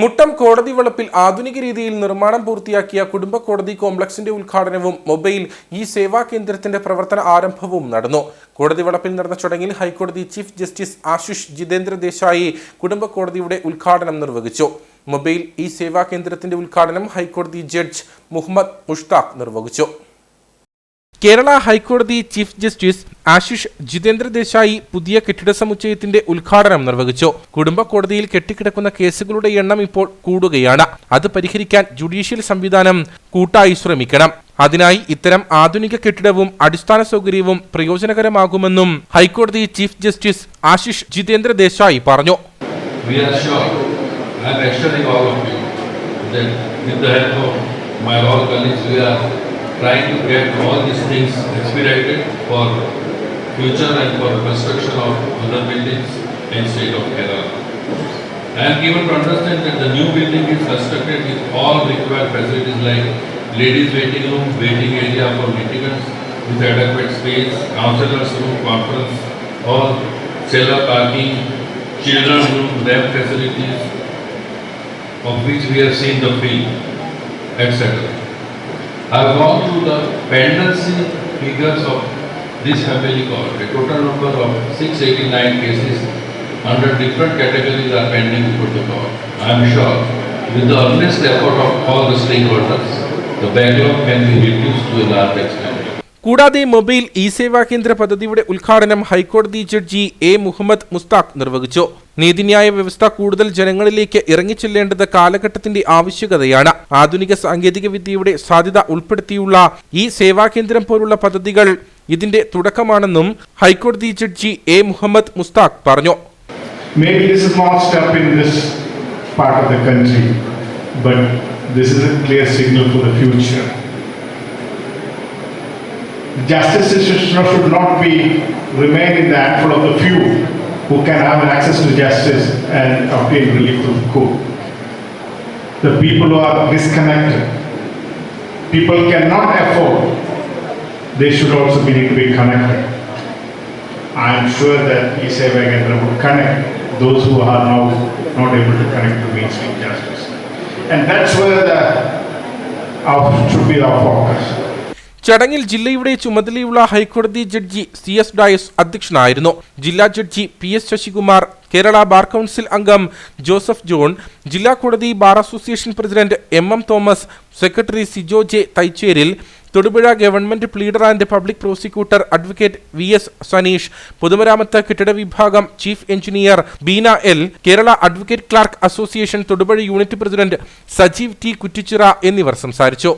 മുട്ടം കോടതി വളപ്പിൽ ആധുനിക രീതിയിൽ നിർമ്മാണം പൂർത്തിയാക്കിയ കുടുംബ കോടതി കോംപ്ലക്സിന്റെ ഉദ്ഘാടനവും മൊബൈൽ ഈ സേവാ കേന്ദ്രത്തിന്റെ പ്രവർത്തന ആരംഭവും നടന്നു. കോടതി വളപ്പിൽ നടന്ന ചടങ്ങിൽ ഹൈക്കോടതി ചീഫ് ജസ്റ്റിസ് ആശിഷ് ജിതേന്ദ്ര ദേശായി കുടുംബ കോടതിയുടെ ഉദ്ഘാടനം നിർവഹിച്ചു. മൊബൈൽ ഈ സേവാ കേന്ദ്രത്തിന്റെ ഉദ്ഘാടനം ഹൈക്കോടതി ജഡ്ജ് മുഹമ്മദ് മുഷ്താഖ് നിർവഹിച്ചു. കേരള ഹൈക്കോടതി ചീഫ് ജസ്റ്റിസ് ആശിഷ് ജിതേന്ദ്ര ദേശായി പുതിയ കെട്ടിട സമുച്ചയത്തിന്റെ ഉദ്ഘാടനം നിർവഹിച്ചു. കുടുംബ കോടതിയിൽ കെട്ടിക്കിടക്കുന്ന കേസുകളുടെ എണ്ണം ഇപ്പോൾ കൂടുകയാണ്. അത് പരിഹരിക്കാൻ ജുഡീഷ്യൽ സംവിധാനം കൂട്ടായി ശ്രമിക്കണം. അതിനായി ഇത്തരം ആധുനിക കെട്ടിടവും അടിസ്ഥാന സൗകര്യവും പ്രയോജനകരമാകുമെന്നും ഹൈക്കോടതി ചീഫ് ജസ്റ്റിസ് ആശിഷ് ജിതേന്ദ്ര ദേശായി പറഞ്ഞു. With the help of my all colleagues, we are trying to get all these things expedited for future and for construction of other buildings in state of Kerala. I am given to understand that the new building is constructed with all required facilities like ladies waiting room, waiting area for litigants with adequate space, counselors room, conference hall, cellar parking, children room, lab facilities, of which we have seen the field, etc. I have gone through the pendency figures of this family court. A total number of 689 cases under different categories are pending before the court. I am sure with the earnest effort of all the stakeholders, the backlog can be reduced to a large extent. കൂടാതെ mobile e Seva Kendra പദ്ധതിയുടെ ഉദ്ഘാടനം ഹൈക്കോടതി judge A Muhammad Mushtaq നിർവഹിച്ചു. നീതിന്യായ വ്യവസ്ഥ കൂടുതൽ ജനങ്ങളിലേക്ക് ഇറങ്ങിച്ചെല്ലേണ്ടത് കാലഘട്ടത്തിന്റെ ആവശ്യകതയാണ്. ആധുനിക സാങ്കേതിക വിദ്യയുടെ സാധ്യത ഉൾപ്പെടുത്തിയുള്ള ഈ സേവാ കേന്ദ്രം പോലുള്ള പദ്ധതികൾ ഇതിന്റെ തുടക്കമാണെന്നും ഹൈക്കോടതി ജഡ്ജി എ മുഹമ്മദ് മുസ്താഖ് പറഞ്ഞു. But this is a clear signal for the future. Justice should not be remain in the handful of the few who can have access to justice and obtain relief through the court. The people who are disconnected, people cannot afford, they should also be need to be connected. I am sure that E-Seva Kendra would connect those who are now not able to connect to mainstream justice. And that's where the, our, should be our focus. ചടങ്ങിൽ ജില്ലയുടെ ചുമതലയുള്ള ഹൈക്കോടതി judge C S Dias അധ്യക്ഷനായിരുന്നു. ജില്ലാ judge P S Sasikumar Kerala bar council അംഗം Joseph John ജില്ലാ കോടതി bar association president M M Thomas secretary Sijo J Thaicheril Thodupuzha government pleader and public prosecutor advocate V S Saneesh പൊതുമരാമത്ത് കെട്ടിട വിഭാഗം chief engineer Beena L Kerala advocate clerk association Thodupuzha unit president Sajeev T Kuttichira എന്നിവർ സംസാരിച്ചു.